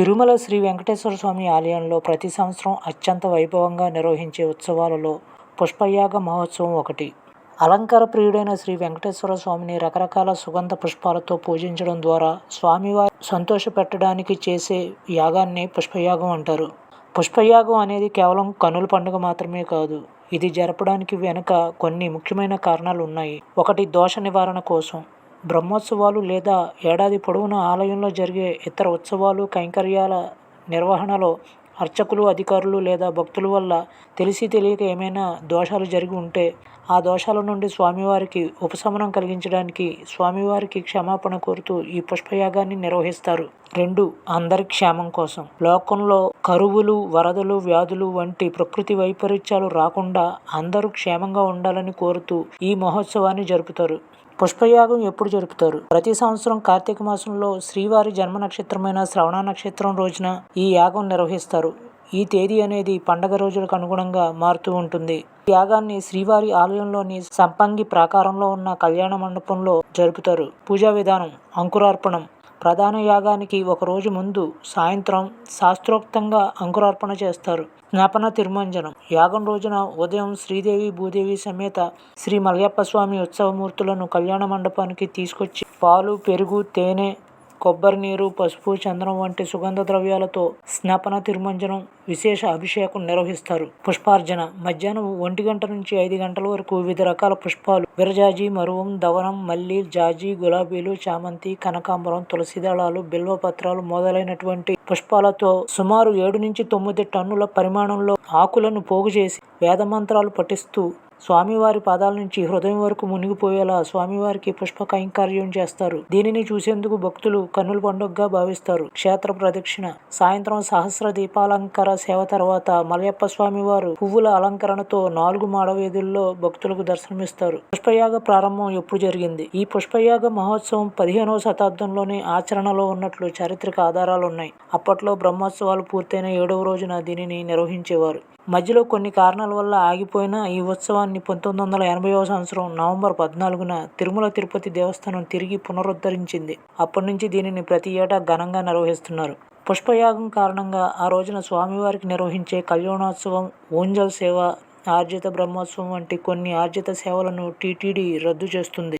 తిరుమల శ్రీ వెంకటేశ్వర స్వామి ఆలయంలో ప్రతి సంవత్సరం అత్యంత వైభవంగా నిర్వహించే ఉత్సవాలలో పుష్పయాగ మహోత్సవం ఒకటి. అలంకార ప్రియుడైన శ్రీ వెంకటేశ్వర స్వామిని రకరకాల సుగంధ పుష్పాలతో పూజించడం ద్వారా స్వామివారి సంతోషపెట్టడానికి చేసే యాగాన్ని పుష్పయాగం అంటారు. పుష్పయాగం అనేది కేవలం కనుల పండుగ మాత్రమే కాదు ఇది జరపడానికి వెనుక కొన్ని ముఖ్యమైన కారణాలు ఉన్నాయి. ఒకటి దోష నివారణ కోసం. బ్రహ్మోత్సవాలు లేదా ఏడాది పొడవునా ఆలయంలో జరిగే ఇతర ఉత్సవాలు కైంకర్యాల నిర్వహణలో అర్చకులు అధికారులు లేదా భక్తుల వల్ల తెలిసి తెలియక ఏమైనా దోషాలు జరిగి ఉంటే ఆ దోషాల నుండి స్వామివారికి ఉపశమనం కలిగించడానికి స్వామివారికి క్షమాపణ కోరుతూ ఈ పుష్పయాగాన్ని నిర్వహిస్తారు. రెండు అందరి క్షేమం కోసం. లోకంలో కరువులు వరదలు వ్యాధులు వంటి ప్రకృతి వైపరీత్యాలు రాకుండా అందరూ క్షేమంగా ఉండాలని కోరుతూ ఈ మహోత్సవాన్ని జరుపుతారు. పుష్పయాగం ఎప్పుడు జరుపుతారు? ప్రతి సంవత్సరం కార్తీక మాసంలో శ్రీవారి జన్మ నక్షత్రమైన శ్రవణ నక్షత్రం రోజున ఈ యాగం నిర్వహిస్తారు. ఈ తేదీ అనేది పండగ రోజులకు అనుగుణంగా మారుతూ ఉంటుంది. యాగాన్ని శ్రీవారి ఆలయంలోని సంపంగి ప్రాకారంలో ఉన్న కళ్యాణ మండపంలో జరుపుతారు. పూజా విధానం అంకురార్పణం ప్రధాన యాగానికి ఒక రోజు ముందు సాయంత్రం శాస్త్రోక్తంగా అంకురార్పణ చేస్తారు. జ్ఞాపన తిరుమంజనం. యాగం రోజున ఉదయం శ్రీదేవి భూదేవి సమేత శ్రీ మలయప్ప స్వామి ఉత్సవమూర్తులను కళ్యాణ మండపానికి తీసుకొచ్చి పాలు పెరుగు తేనె కొబ్బరి నీరు పసుపు చందనం వంటి సుగంధ ద్రవ్యాలతో స్నాపన తిరుమంజనం విశేష అభిషేకం నిర్వహిస్తారు. పుష్పార్జన. మధ్యాహ్నం ఒంటి గంట నుంచి ఐదు గంటల వరకు వివిధ రకాల పుష్పాలు. విరజాజి మరువం దవనం మల్లి జాజి గులాబీలు చామంతి కనకాంబరం తులసి దళాలు బిల్వపత్రాలు మొదలైనటువంటి పుష్పాలతో సుమారు ఏడు నుంచి తొమ్మిది టన్నుల పరిమాణంలో ఆకులను పోగు చేసి వేదమంత్రాలు పఠిస్తూ స్వామివారి పాదాల నుంచి హృదయం వరకు మునిగిపోయేలా స్వామివారికి పుష్ప కైంకార్యం చేస్తారు. దీనిని చూసేందుకు భక్తులు కన్నుల పండుగగా భావిస్తారు. క్షేత్ర ప్రదక్షిణ సాయంత్రం సహస్ర దీపాలంకార సేవ తర్వాత మలయప్ప స్వామివారు పువ్వుల అలంకరణతో నాలుగు మాడవీధుల్లో భక్తులకు దర్శనమిస్తారు. పుష్పయాగ ప్రారంభం ఎప్పుడు జరిగింది? ఈ పుష్పయాగ మహోత్సవం పదిహేనవ శతాబ్దంలోనే ఆచరణలో ఉన్నట్లు చారిత్రక ఆధారాలు ఉన్నాయి అప్పట్లో బ్రహ్మోత్సవాలు పూర్తయిన ఏడవ రోజున దీనిని నిర్వహించేవారు. మధ్యలో కొన్ని కారణాల వల్ల ఆగిపోయిన ఈ ఉత్సవాన్ని పంతొమ్మిది వందల ఎనభైవ సంవత్సరం నవంబర్ పద్నాలుగున తిరుమల తిరుపతి దేవస్థానం తిరిగి పునరుద్ధరించింది. అప్పటి నుంచి దీనిని ప్రతి ఏటా ఘనంగా నిర్వహిస్తున్నారు. పుష్పయాగం కారణంగా ఆ రోజున స్వామివారికి నిర్వహించే కళ్యాణోత్సవం ఊంజల్ సేవ ఆర్జిత బ్రహ్మోత్సవం వంటి కొన్ని ఆర్జిత సేవలను టీటీడీ రద్దు చేస్తుంది.